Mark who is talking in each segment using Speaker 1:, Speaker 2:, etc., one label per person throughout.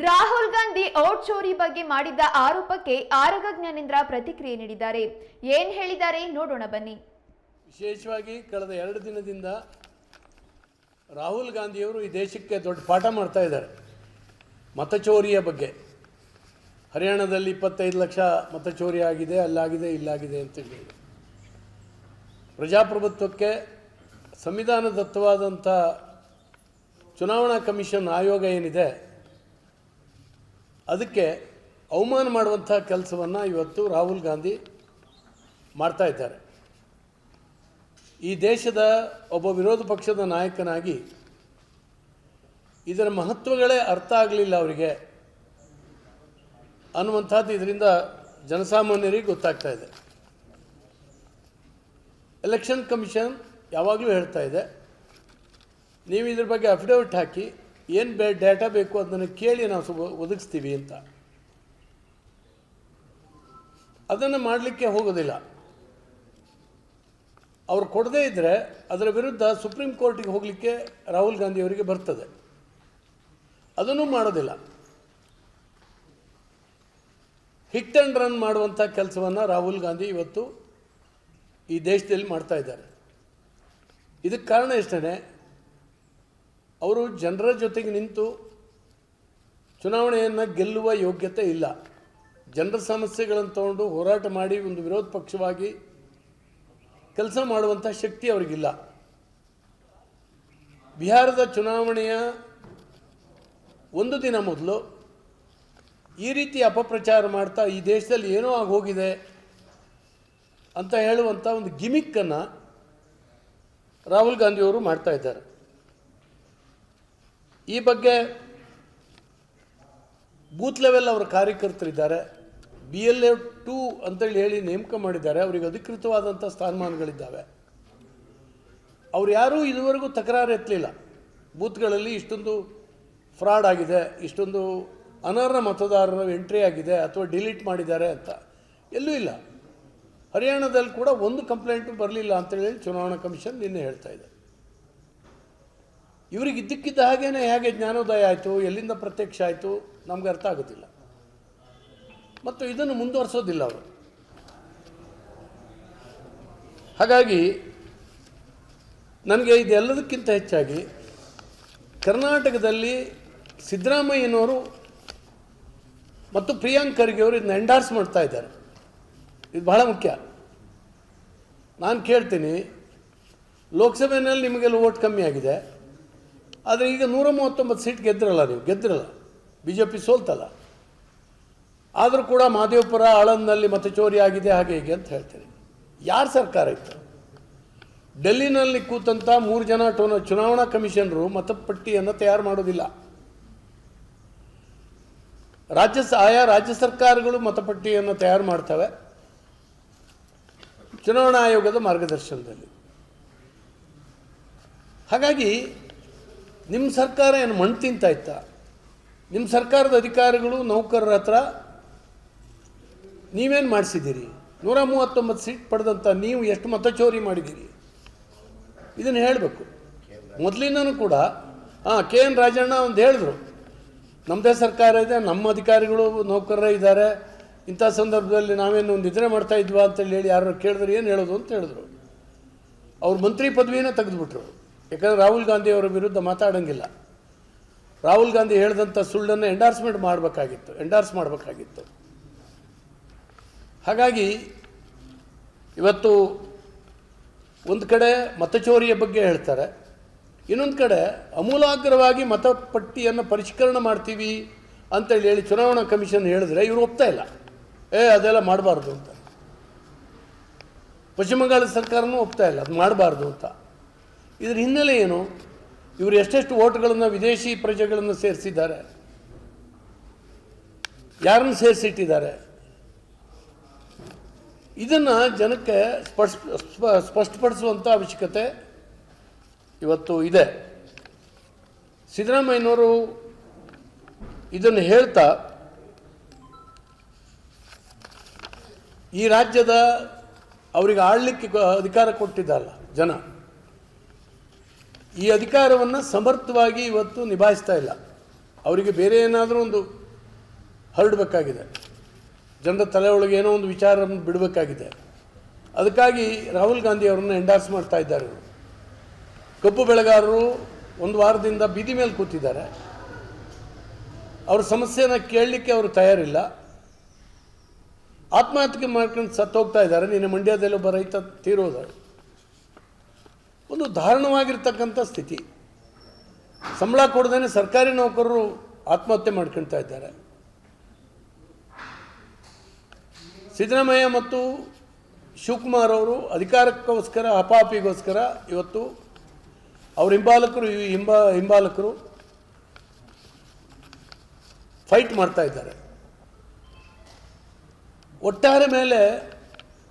Speaker 1: Rahul Gandhi out ಚೋರಿ ಬಗ್ಗೆ ಮಾಡಿದ್ದ ಆರೋಪಕ್ಕೆ ಆರಗ ಜ್ಞಾನೇಂದ್ರ ಪ್ರತಿಕ್ರಿಯೆ ನೀಡಿದ್ದಾರೆ. ಏನ್ ಹೇಳಿದ್ದಾರೆ ನೋಡೋಣ ಬನ್ನಿ.
Speaker 2: ವಿಶೇಷವಾಗಿ ಕಳೆದ ಎರಡು ದಿನದಿಂದ ರಾಹುಲ್ ಗಾಂಧಿಯವರು ಈ ದೇಶಕ್ಕೆ ದೊಡ್ಡ ಪಾಠ ಮಾಡ್ತಾ ಇದ್ದಾರೆ. ಮತ ಚೋರಿಯ ಬಗ್ಗೆ. ಹರಿಯಾಣದಲ್ಲಿ ಇಪ್ಪತ್ತೈದು ಲಕ್ಷ ಮತ ಚೋರಿ ಆಗಿದೆ, ಅಲ್ಲಾಗಿದೆ, ಇಲ್ಲಾಗಿದೆ ಅಂತ ಹೇಳಿ. ಪ್ರಜಾಪ್ರಭುತ್ವಕ್ಕೆ ಸಂವಿಧಾನದತ್ತವಾದಂಥ ಚುನಾವಣಾ ಕಮಿಷನ್ ಆಯೋಗ ಏನಿದೆ ಅದಕ್ಕೆ ಅವಮಾನ ಮಾಡುವಂಥ ಕೆಲಸವನ್ನು ಇವತ್ತು ರಾಹುಲ್ ಗಾಂಧಿ ಮಾಡ್ತಾ ಇದ್ದಾರೆ. ಈ ದೇಶದ ಒಬ್ಬ ವಿರೋಧ ಪಕ್ಷದ ನಾಯಕನಾಗಿ ಇದರ ಮಹತ್ವಗಳೇ ಅರ್ಥ ಆಗಲಿಲ್ಲ ಅವರಿಗೆ ಅನ್ನುವಂಥದ್ದು ಇದರಿಂದ ಜನಸಾಮಾನ್ಯರಿಗೆ ಗೊತ್ತಾಗ್ತಾ ಇದೆ. ಎಲೆಕ್ಷನ್ ಕಮಿಷನ್ ಯಾವಾಗಲೂ ಹೇಳ್ತಾ ಇದೆ. ನೀವು ಇದ್ರ ಬಗ್ಗೆ ಅಫಿಡವಿಟ್ ಹಾಕಿ ಏನು ಬೇ ಡೇಟಾ ಬೇಕು ಅದನ್ನು ಕೇಳಿ ನಾವು ಸು ಒದಗಿಸ್ತೀವಿ ಅಂತ. ಅದನ್ನು ಮಾಡಲಿಕ್ಕೆ ಹೋಗೋದಿಲ್ಲ. ಅವ್ರು ಕೊಡದೇ ಇದ್ದರೆ ಅದರ ವಿರುದ್ಧ ಸುಪ್ರೀಂ ಕೋರ್ಟಿಗೆ ಹೋಗಲಿಕ್ಕೆ ರಾಹುಲ್ ಗಾಂಧಿ ಅವರಿಗೆ ಬರ್ತದೆ. ಅದನ್ನು ಮಾಡೋದಿಲ್ಲ. ಹಿಟ್ ಆ್ಯಂಡ್ ರನ್ ಮಾಡುವಂಥ ಕೆಲಸವನ್ನು ರಾಹುಲ್ ಗಾಂಧಿ ಇವತ್ತು ಈ ದೇಶದಲ್ಲಿ ಮಾಡ್ತಾ ಇದ್ದಾರೆ. ಇದಕ್ಕೆ ಕಾರಣ ಇಷ್ಟೇ ಅವರು ಜನರ ಜೊತೆಗೆ ನಿಂತು ಚುನಾವಣೆಯನ್ನು ಗೆಲ್ಲುವ ಯೋಗ್ಯತೆ ಇಲ್ಲ. ಜನರ ಸಮಸ್ಯೆಗಳನ್ನು ತಗೊಂಡು ಹೋರಾಟ ಮಾಡಿ ಒಂದು ವಿರೋಧ ಪಕ್ಷವಾಗಿ ಕೆಲಸ ಮಾಡುವಂಥ ಶಕ್ತಿ ಅವರಿಗಿಲ್ಲ. ಬಿಹಾರದ ಚುನಾವಣೆಯ ಒಂದು ದಿನ ಮೊದಲು ಈ ರೀತಿ ಅಪಪ್ರಚಾರ ಮಾಡ್ತಾ ಈ ದೇಶದಲ್ಲಿ ಏನೋ ಆಗೋಗಿದೆ ಅಂತ ಹೇಳುವಂಥ ಒಂದು ಗಿಮಿಕ್ಕನ್ನು ರಾಹುಲ್ ಗಾಂಧಿಯವರು ಮಾಡ್ತಾ ಇದ್ದಾರೆ. ಈ ಬಗ್ಗೆ ಬೂತ್ ಲೆವೆಲ್ ಅವರ ಕಾರ್ಯಕರ್ತರಿದ್ದಾರೆ. ಬಿ ಎಲ್ ಎ ಟು ಅಂತೇಳಿ ಹೇಳಿ ನೇಮಕ ಮಾಡಿದ್ದಾರೆ. ಅವರಿಗೆ ಅಧಿಕೃತವಾದಂಥ ಸ್ಥಾನಮಾನಗಳಿದ್ದಾವೆ. ಅವ್ರು ಯಾರೂ ಇದುವರೆಗೂ ತಕರಾರು ಎತ್ತಲಿಲ್ಲ. ಬೂತ್ಗಳಲ್ಲಿ ಇಷ್ಟೊಂದು ಫ್ರಾಡ್ ಆಗಿದೆ, ಇಷ್ಟೊಂದು ಅನರ್ಹ ಮತದಾರರ ಎಂಟ್ರಿ ಆಗಿದೆ ಅಥವಾ ಡಿಲೀಟ್ ಮಾಡಿದ್ದಾರೆ ಅಂತ. ಎಲ್ಲೂ ಇಲ್ಲ. ಹರಿಯಾಣದಲ್ಲಿ ಕೂಡ ಒಂದು ಕಂಪ್ಲೇಂಟು ಬರಲಿಲ್ಲ ಅಂತೇಳಿ ಚುನಾವಣಾ ಕಮಿಷನ್ ನಿನ್ನೆ ಹೇಳ್ತಾ ಇದೆ. ಇವ್ರಿಗೆ ಇದ್ದಕ್ಕಿದ್ದ ಹಾಗೇನೆ ಹೇಗೆ ಜ್ಞಾನೋದಯ ಆಯಿತು, ಎಲ್ಲಿಂದ ಪ್ರತ್ಯಕ್ಷ ಆಯಿತು, ನಮ್ಗೆ ಅರ್ಥ ಆಗೋದಿಲ್ಲ. ಮತ್ತು ಇದನ್ನು ಮುಂದುವರಿಸೋದಿಲ್ಲ ಅವರು. ಹಾಗಾಗಿ ನನಗೆ ಇದೆಲ್ಲದಕ್ಕಿಂತ ಹೆಚ್ಚಾಗಿ ಕರ್ನಾಟಕದಲ್ಲಿ ಸಿದ್ದರಾಮಯ್ಯನವರು ಮತ್ತು ಪ್ರಿಯಾಂಕ್ ಖರ್ಗೆ ಅವರು ಇದನ್ನ ಎಂಡಾರ್ಸ್ ಮಾಡ್ತಾ ಇದ್ದಾರೆ. ಇದು ಬಹಳ ಮುಖ್ಯ. ನಾನು ಕೇಳ್ತೀನಿ, ಲೋಕಸಭೆಯಲ್ಲಿ ನಿಮಗೆಲ್ಲ ಓಟ್ ಕಮ್ಮಿ ಆಗಿದೆ. ಆದರೆ ಈಗ ನೂರ ಮೂವತ್ತೊಂಬತ್ತು ಸೀಟ್ ಗೆದ್ದಿರಲ್ಲ ನೀವು ಗೆದ್ದಿರಲ್ಲ ಬಿ ಜೆ ಪಿ ಸೋಲ್ತಲ್ಲ. ಆದರೂ ಕೂಡ ಮಾದೇವಪುರ ಆಳಂದಲ್ಲಿ ಮತಚೋರಿ ಆಗಿದೆ, ಹಾಗೆ ಹೀಗೆ ಅಂತ ಹೇಳ್ತೀನಿ. ಯಾರ ಸರ್ಕಾರ ಇತ್ತು? ಡೆಲ್ಲಿನಲ್ಲಿ ಕೂತಂಥ ಮೂರು ಜನ ಟೋನ ಚುನಾವಣಾ ಕಮಿಷನರು ಮತಪಟ್ಟಿಯನ್ನು ತಯಾರು ಮಾಡೋದಿಲ್ಲ. ರಾಜ್ಯ ಆಯಾ ರಾಜ್ಯ ಸರ್ಕಾರಗಳು ಮತಪಟ್ಟಿಯನ್ನು ತಯಾರು ಮಾಡ್ತವೆ. ಚುನಾವಣಾ ಆಯೋಗದ ಮಾರ್ಗದರ್ಶನದಲ್ಲಿ. ಹಾಗಾಗಿ ನಿಮ್ಮ ಸರ್ಕಾರ ಏನು ಮಣ್ಣು ತಿಂತ ಇತ್ತಾ? ನಿಮ್ಮ ಸರ್ಕಾರದ ಅಧಿಕಾರಿಗಳು, ನೌಕರರ ಹತ್ರ ನೀವೇನು ಮಾಡಿಸಿದ್ದೀರಿ? ನೂರ ಮೂವತ್ತೊಂಬತ್ತು ಸೀಟ್ ಪಡೆದಂಥ ನೀವು ಎಷ್ಟು ಮತ ಚೋರಿ ಮಾಡಿದ್ದೀರಿ? ಇದನ್ನು ಹೇಳಬೇಕು. ಮೊದಲಿಂದನೂ ಕೂಡ ಹಾಂ ಕೆ ಎನ್ ರಾಜಣ್ಣ ಒಂದು ಹೇಳಿದ್ರು. ನಮ್ಮದೇ ಸರ್ಕಾರ ಇದೆ, ನಮ್ಮ ಅಧಿಕಾರಿಗಳು, ನೌಕರರೇ ಇದ್ದಾರೆ. ಇಂಥ ಸಂದರ್ಭದಲ್ಲಿ ನಾವೇನು ಒಂದು ನಿದ್ರೆ ಮಾಡ್ತಾ ಇದ್ವಾ ಅಂತೇಳಿ ಹೇಳಿ ಯಾರು ಕೇಳಿದ್ರು, ಏನು ಹೇಳೋದು ಅಂತ ಹೇಳಿದ್ರು. ಅವ್ರು ಮಂತ್ರಿ ಪದವಿನೇ ತೆಗೆದುಬಿಟ್ರು. ಯಾಕಂದರೆ ರಾಹುಲ್ ಗಾಂಧಿ ಅವರ ವಿರುದ್ಧ ಮಾತಾಡೋಂಗಿಲ್ಲ. ರಾಹುಲ್ ಗಾಂಧಿ ಹೇಳಿದಂಥ ಸುಳ್ಳನ್ನು ಎಂಡಾರ್ಸ್ಮೆಂಟ್ ಮಾಡಬೇಕಾಗಿತ್ತು ಎಂಡಾರ್ಸ್ ಮಾಡಬೇಕಾಗಿತ್ತು. ಹಾಗಾಗಿ ಇವತ್ತು ಒಂದು ಕಡೆ ಮತಚೋರಿಯ ಬಗ್ಗೆ ಹೇಳ್ತಾರೆ, ಇನ್ನೊಂದು ಕಡೆ ಅಮೂಲಾಗ್ರವಾಗಿ ಮತಪಟ್ಟಿಯನ್ನು ಪರಿಷ್ಕರಣೆ ಮಾಡ್ತೀವಿ ಅಂತೇಳಿ ಹೇಳಿ ಚುನಾವಣಾ ಕಮಿಷನ್ ಹೇಳಿದ್ರೆ ಇವರು ಒಪ್ತಾ ಇಲ್ಲ. ಏ, ಅದೆಲ್ಲ ಮಾಡಬಾರ್ದು ಅಂತ. ಪಶ್ಚಿಮ ಬಂಗಾಳ ಸರ್ಕಾರನೂ ಒಪ್ತಾ ಇಲ್ಲ, ಅದು ಮಾಡಬಾರ್ದು ಅಂತ. ಇದ್ರ ಹಿನ್ನೆಲೆ ಏನು? ಇವರು ಎಷ್ಟೆಷ್ಟು ಓಟ್ಗಳನ್ನು ವಿದೇಶಿ ಪ್ರಜೆಗಳನ್ನು ಸೇರಿಸಿದ್ದಾರೆ? ಯಾರನ್ನು ಸೇರಿಸಿಟ್ಟಿದ್ದಾರೆ? ಇದನ್ನು ಜನಕ್ಕೆ ಸ್ಪಷ್ಟ ಸ್ಪ- ಸ್ಪಷ್ಟಪಡಿಸುವಂಥ ಅವಶ್ಯಕತೆ ಇವತ್ತು ಇದೆ. ಸಿದ್ದರಾಮಯ್ಯನವರು ಇದನ್ನು ಹೇಳ್ತಾ, ಈ ರಾಜ್ಯದ ಅವರಿಗೆ ಆಳ್ಲಿಕ್ಕೆ ಅಧಿಕಾರ ಕೊಟ್ಟಿದ್ದಲ್ಲ ಜನ. ಈ ಅಧಿಕಾರವನ್ನು ಸಮರ್ಥವಾಗಿ ಇವತ್ತು ನಿಭಾಯಿಸ್ತಾ ಇಲ್ಲ. ಅವರಿಗೆ ಬೇರೆ ಏನಾದರೂ ಒಂದು ಹರಡಬೇಕಾಗಿದೆ. ಜನರ ತಲೆ ಒಳಗೆ ಏನೋ ಒಂದು ವಿಚಾರವನ್ನು ಬಿಡಬೇಕಾಗಿದೆ. ಅದಕ್ಕಾಗಿ ರಾಹುಲ್ ಗಾಂಧಿ ಅವರನ್ನು ಎಂಡಾರ್ಸ್ ಮಾಡ್ತಾ ಇದ್ದಾರೆ. ಕಬ್ಬು ಬೆಳೆಗಾರರು ಒಂದು ವಾರದಿಂದ ಬೀದಿ ಮೇಲೆ ಕೂತಿದ್ದಾರೆ. ಅವ್ರ ಸಮಸ್ಯೆನ ಕೇಳಲಿಕ್ಕೆ ಅವರು ತಯಾರಿಲ್ಲ. ಆತ್ಮಹತ್ಯೆ ಮಾಡ್ಕೊಂಡು ಸತ್ತೋಗ್ತಾ ಇದ್ದಾರೆ. ನಿನ್ನೆ ಮಂಡ್ಯದಲ್ಲಿ ಒಬ್ಬ ರೈತ ತೀರೋದ. ಒಂದು ದಾರುಣವಾಗಿರ್ತಕ್ಕಂಥ ಸ್ಥಿತಿ. ಸಂಬಳ ಕೊಡದೇ ಸರ್ಕಾರಿ ನೌಕರರು ಆತ್ಮಹತ್ಯೆ ಮಾಡ್ಕೊಳ್ತಾ ಇದ್ದಾರೆ. ಸಿದ್ದರಾಮಯ್ಯ ಮತ್ತು ಶಿವಕುಮಾರ್ ಅವರು ಅಧಿಕಾರಕ್ಕೋಸ್ಕರ ಅಪಾಪಿಗೋಸ್ಕರ ಇವತ್ತು ಅವ್ರ ಹಿಂಬಾಲಕರು, ಈ ಹಿಂಬ, ಹಿಂಬಾಲಕರು ಫೈಟ್ ಮಾಡ್ತಾ ಇದ್ದಾರೆ. ಒಟ್ಟಾರೆ ಮೇಲೆ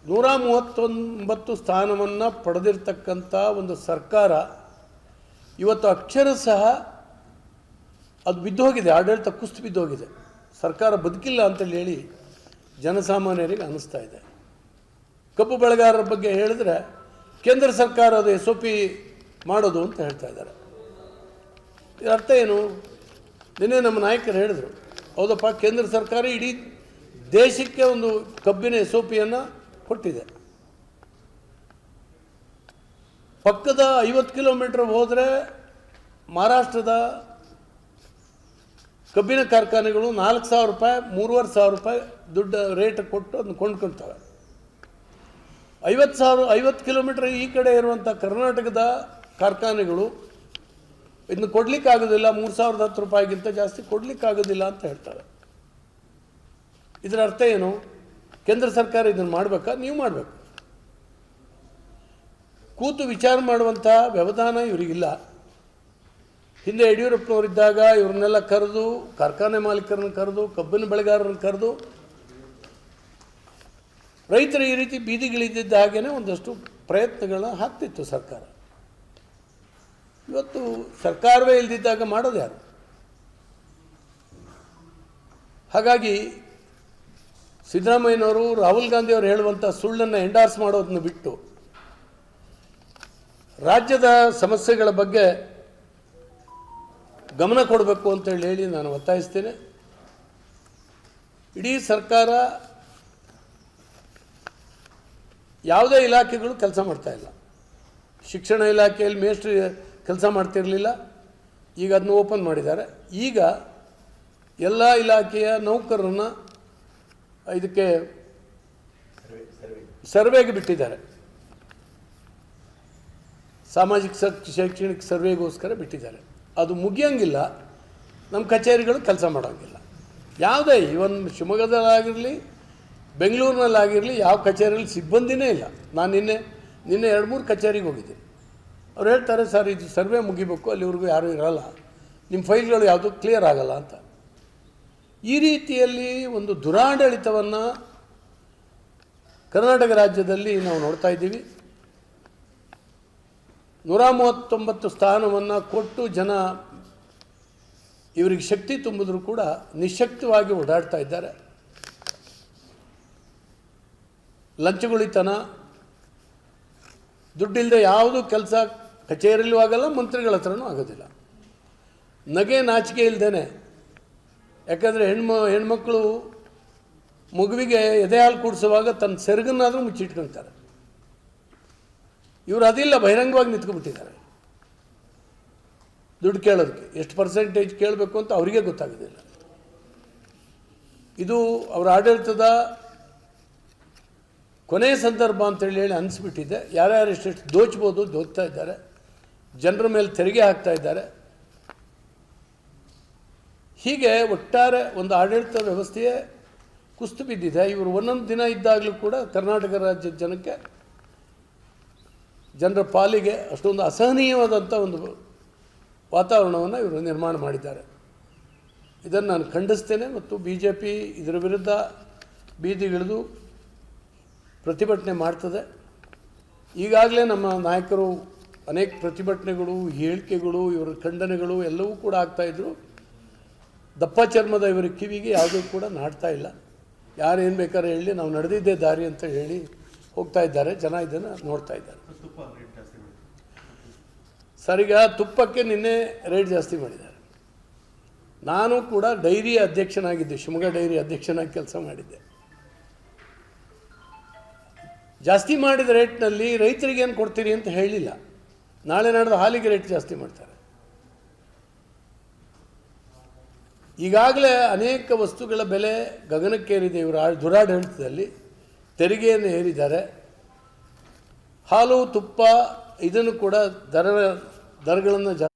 Speaker 2: ನೂರ ಮೂವತ್ತೊಂಬತ್ತು ಸ್ಥಾನವನ್ನು ಪಡೆದಿರ್ತಕ್ಕಂಥ ಒಂದು ಸರ್ಕಾರ ಇವತ್ತು ಅಕ್ಷರ ಸಹ ಅದು ಬಿದ್ದೋಗಿದೆ, ಆಡಳಿತ ಕುಸ್ತು ಬಿದ್ದೋಗಿದೆ. ಸರ್ಕಾರ ಬದುಕಿಲ್ಲ ಅಂತೇಳಿ ಹೇಳಿ ಜನಸಾಮಾನ್ಯರಿಗೆ ಅನ್ನಿಸ್ತಾ ಇದೆ. ಕಬ್ಬು ಬೆಳೆಗಾರರ ಬಗ್ಗೆ ಹೇಳಿದ್ರೆ ಕೇಂದ್ರ ಸರ್ಕಾರ ಅದು ಎಸ್ ಒ ಪಿ ಮಾಡೋದು ಅಂತ ಹೇಳ್ತಾ ಇದ್ದಾರೆ. ಇದರ ಅರ್ಥ ಏನು? ನಿನ್ನೆ ನಮ್ಮ ನಾಯಕರು ಹೇಳಿದರು, ಹೌದಪ್ಪ, ಕೇಂದ್ರ ಸರ್ಕಾರ ಇಡೀ ದೇಶಕ್ಕೆ ಒಂದು ಕಬ್ಬಿನ ಎಸ್ ಒ ಪಿಯನ್ನು ಕೊಟ್ಟಿದೆ. ಪಕ್ಕದ ಐವತ್ತು ಕಿಲೋಮೀಟರ್ ಹೋದರೆ ಮಹಾರಾಷ್ಟ್ರದ ಕಬ್ಬಿನ ಕಾರ್ಖಾನೆಗಳು ನಾಲ್ಕು ಸಾವಿರ ರೂಪಾಯಿ, ಮೂರುವರೆ ಸಾವಿರ ರೂಪಾಯಿ ದುಡ್ಡು ರೇಟ್ ಕೊಟ್ಟು ಅದನ್ನು ಕೊಂಡ್ಕೊಳ್ತವೆ ಐವತ್ತು ಸಾವಿರ, ಐವತ್ತು ಕಿಲೋಮೀಟರ್ ಈ ಕಡೆ ಇರುವಂಥ ಕರ್ನಾಟಕದ ಕಾರ್ಖಾನೆಗಳು ಇದನ್ನು ಕೊಡಲಿಕ್ಕಾಗೋದಿಲ್ಲ ಮೂರು ಸಾವಿರದ ಹತ್ತು ರೂಪಾಯಿಗಿಂತ ಜಾಸ್ತಿ ಕೊಡಲಿಕ್ಕಾಗೋದಿಲ್ಲ ಅಂತ ಹೇಳ್ತಾರೆ. ಇದರ ಅರ್ಥ ಏನು? ಕೇಂದ್ರ ಸರ್ಕಾರ ಇದನ್ನು ಮಾಡಬೇಕಾ? ನೀವು ಮಾಡಬೇಕು. ಕೂತು ವಿಚಾರ ಮಾಡುವಂಥ ವ್ಯವಧಾನ ಇವರಿಗಿಲ್ಲ. ಹಿಂದೆ ಯಡಿಯೂರಪ್ಪನವರಿದ್ದಾಗ ಇವ್ರನ್ನೆಲ್ಲ ಕರೆದು, ಕಾರ್ಖಾನೆ ಮಾಲೀಕರನ್ನ ಕರೆದು, ಕಬ್ಬಿನ ಬೆಳೆಗಾರರನ್ನು ಕರೆದು, ರೈತರು ಈ ರೀತಿ ಬೀದಿಗಿಳಿದಿದ್ದ ಹಾಗೇ ಒಂದಷ್ಟು ಪ್ರಯತ್ನಗಳನ್ನ ಹಾಕ್ತಿತ್ತು ಸರ್ಕಾರ. ಇವತ್ತು ಸರ್ಕಾರವೇ ಇಲ್ದಿದ್ದಾಗ ಮಾಡೋದು ಯಾರು ಹಾಗಾಗಿ ಸಿದ್ದರಾಮಯ್ಯನವರು ರಾಹುಲ್ ಗಾಂಧಿ ಅವರು ಹೇಳುವಂಥ ಸುಳ್ಳನ್ನು ಎಂಡಾರ್ಸ್ ಮಾಡೋದನ್ನು ಬಿಟ್ಟು ರಾಜ್ಯದ ಸಮಸ್ಯೆಗಳ ಬಗ್ಗೆ ಗಮನ ಕೊಡಬೇಕು ಅಂತೇಳಿ ಹೇಳಿ ನಾನು ಒತ್ತಾಯಿಸ್ತೇನೆ. ಇಡೀ ಸರ್ಕಾರ ಯಾವುದೇ ಇಲಾಖೆಗಳು ಕೆಲಸ ಮಾಡ್ತಾ ಇಲ್ಲ. ಶಿಕ್ಷಣ ಇಲಾಖೆಯಲ್ಲಿ ಮೇಸ್ಟ್ರಿ ಕೆಲಸ ಮಾಡ್ತಿರಲಿಲ್ಲ. ಈಗ ಅದನ್ನು ಓಪನ್ ಮಾಡಿದ್ದಾರೆ. ಈಗ ಎಲ್ಲ ಇಲಾಖೆಯ ನೌಕರರನ್ನು ಇದಕ್ಕೆ ಸರ್ವೆಗೆ ಬಿಟ್ಟಿದ್ದಾರೆ. ಸಾಮಾಜಿಕ ಶೈಕ್ಷಣಿಕ ಸರ್ವೆಗೋಸ್ಕರ ಬಿಟ್ಟಿದ್ದಾರೆ. ಅದು ಮುಗಿಯೋಂಗಿಲ್ಲ, ನಮ್ಮ ಕಚೇರಿಗಳು ಕೆಲಸ ಮಾಡೋಂಗಿಲ್ಲ. ಯಾವುದೇ ಇವನ್ ಶಿವಮೊಗ್ಗದಲ್ಲಾಗಿರಲಿ, ಬೆಂಗಳೂರಿನಲ್ಲಾಗಿರಲಿ, ಯಾವ ಕಚೇರಿಯಲ್ಲಿ ಸಿಬ್ಬಂದಿನೇ ಇಲ್ಲ. ನಾನು ನಿನ್ನೆ ನಿನ್ನೆ ಎರಡು ಮೂರು ಕಚೇರಿಗೆ ಹೋಗಿದ್ದೆ ಅವ್ರು ಹೇಳ್ತಾರೆ, ಸರ್, ಇದು ಸರ್ವೆ ಮುಗಿಬೇಕು, ಅಲ್ಲಿವರೆಗೂ ಯಾರೂ ಇರಲ್ಲ. ನಿಮ್ಮ ಫೈಲ್ಗಳು ಯಾವುದು ಕ್ಲಿಯರ್ ಆಗಲ್ಲ ಅಂತ. ಈ ರೀತಿಯಲ್ಲಿ ಒಂದು ದುರಾಡಳಿತವನ್ನು ಕರ್ನಾಟಕ ರಾಜ್ಯದಲ್ಲಿ ನಾವು ನೋಡ್ತಾ ಇದ್ದೀವಿ. ನೂರ ಮೂವತ್ತೊಂಬತ್ತು ಸ್ಥಾನವನ್ನು ಕೊಟ್ಟು ಜನ ಇವರಿಗೆ ಶಕ್ತಿ ತುಂಬಿದ್ರು ಕೂಡ ನಿಶಕ್ತವಾಗಿ ಓಡಾಡ್ತಾ ಇದ್ದಾರೆ. ಲಂಚಗುಳಿತನ ದುಡ್ಡಿಲ್ಲದೆ ಯಾವುದೂ ಕೆಲಸ ಕಚೇರಿಯಲ್ಲೂ ಆಗಲ್ಲ, ಮಂತ್ರಿಗಳ ಹತ್ರನೂ ಆಗೋದಿಲ್ಲ. ನಗೆ ನಾಚಿಕೆ ಇಲ್ಲದೇನೆ ಯಾಕಂದರೆ ಹೆಣ್ಮ, ಹೆಣ್ಮಕ್ಳು ಮಗುವಿಗೆ ಎದೆ ಹಾಲು ಕುಡಿಸುವಾಗ ತನ್ನ ಸೆರಗನ್ನಾದರೂ ಮುಚ್ಚಿಟ್ಕೊಳ್ತಾರೆ ಇವರು ಅದಿಲ್ಲ, ಬಹಿರಂಗವಾಗಿ ನಿಂತ್ಕೊಂಡ್ಬಿಟ್ಟಿದ್ದಾರೆ. ದುಡ್ಡು ಕೇಳೋದಕ್ಕೆ ಎಷ್ಟು ಪರ್ಸೆಂಟೇಜ್ ಕೇಳಬೇಕು ಅಂತ ಅವರಿಗೆ ಗೊತ್ತಾಗೋದಿಲ್ಲ. ಇದು ಅವರ ಆಡಳಿತದ ಕೊನೆಯ ಸಂದರ್ಭ ಅಂತೇಳಿ ಹೇಳಿ ಅನಿಸ್ಬಿಟ್ಟಿದೆ. ಯಾರ್ಯಾರು ಎಷ್ಟೆಷ್ಟು ದೋಚ್ಬೋದು ದೋಚ್ತಾ ಇದ್ದಾರೆ. ಜನರ ಮೇಲೆ ತೆರಿಗೆ ಹಾಕ್ತಾ ಇದ್ದಾರೆ. ಹೀಗೆ ಒಟ್ಟಾರೆ ಒಂದು ಆಡಳಿತ ವ್ಯವಸ್ಥೆಯೇ ಕುಸ್ತು ಬಿದ್ದಿದೆ. ಇವರು ಒಂದೊಂದು ದಿನ ಇದ್ದಾಗಲೂ ಕೂಡ ಕರ್ನಾಟಕ ರಾಜ್ಯದ ಜನಕ್ಕೆ, ಜನರ ಪಾಲಿಗೆ ಅಷ್ಟೊಂದು ಅಸಹನೀಯವಾದಂಥ ಒಂದು ವಾತಾವರಣವನ್ನು ಇವರು ನಿರ್ಮಾಣ ಮಾಡಿದ್ದಾರೆ. ಇದನ್ನು ನಾನು ಖಂಡಿಸ್ತೇನೆ ಮತ್ತು ಬಿ ಜೆ ಪಿ ಇದರ ವಿರುದ್ಧ ಬೀದಿಗಿಳಿದು ಪ್ರತಿಭಟನೆ ಮಾಡ್ತದೆ. ಈಗಾಗಲೇ ನಮ್ಮ ನಾಯಕರು ಅನೇಕ ಪ್ರತಿಭಟನೆಗಳು, ಹೇಳಿಕೆಗಳು, ಇವರ ಖಂಡನೆಗಳು ಎಲ್ಲವೂ ಕೂಡ ಆಗ್ತಾಯಿದ್ರು ದಪ್ಪ ಚರ್ಮದ ಇವರ ಕಿವಿಗೆ ಯಾವುದೂ ಕೂಡ ನಾಡ್ತಾ ಇಲ್ಲ. ಯಾರು ಏನು ಬೇಕಾದ್ರೆ ಹೇಳಿ ನಾವು ನಡೆದಿದ್ದೇ ದಾರಿ ಅಂತ ಹೇಳಿ ಹೋಗ್ತಾ ಇದ್ದಾರೆ. ಜನ ಇದನ್ನು ನೋಡ್ತಾ ಇದ್ದಾರೆ. ಸರ್ ಈಗ ತುಪ್ಪಕ್ಕೆ ನಿನ್ನೆ ರೇಟ್ ಜಾಸ್ತಿ ಮಾಡಿದ್ದಾರೆ. ನಾನು ಕೂಡ ಡೈರಿ ಅಧ್ಯಕ್ಷನಾಗಿದ್ದೆ ಶಿವಮೊಗ್ಗ ಡೈರಿ ಅಧ್ಯಕ್ಷನಾಗಿ ಕೆಲಸ ಮಾಡಿದ್ದೆ. ಜಾಸ್ತಿ ಮಾಡಿದ ರೇಟ್ನಲ್ಲಿ ರೈತರಿಗೆ ಏನು ಕೊಡ್ತೀರಿ ಅಂತ ಹೇಳಿಲ್ಲ. ನಾಳೆ ನಾಡ್ದು ಹಾಲಿಗೆ ರೇಟ್ ಜಾಸ್ತಿ ಮಾಡ್ತಾರೆ. ಈಗಾಗಲೇ ಅನೇಕ ವಸ್ತುಗಳ ಬೆಲೆ ಗಗನಕ್ಕೇರಿದೆ, ಇವರ ದುರಾಡಳಿತದಲ್ಲಿ ತೆರಿಗೆಯನ್ನು ಏರಿದ್ದಾರೆ. ಹಾಲು, ತುಪ್ಪ, ಇದನ್ನು ಕೂಡ ದರ, ದರಗಳನ್ನು ಜಾ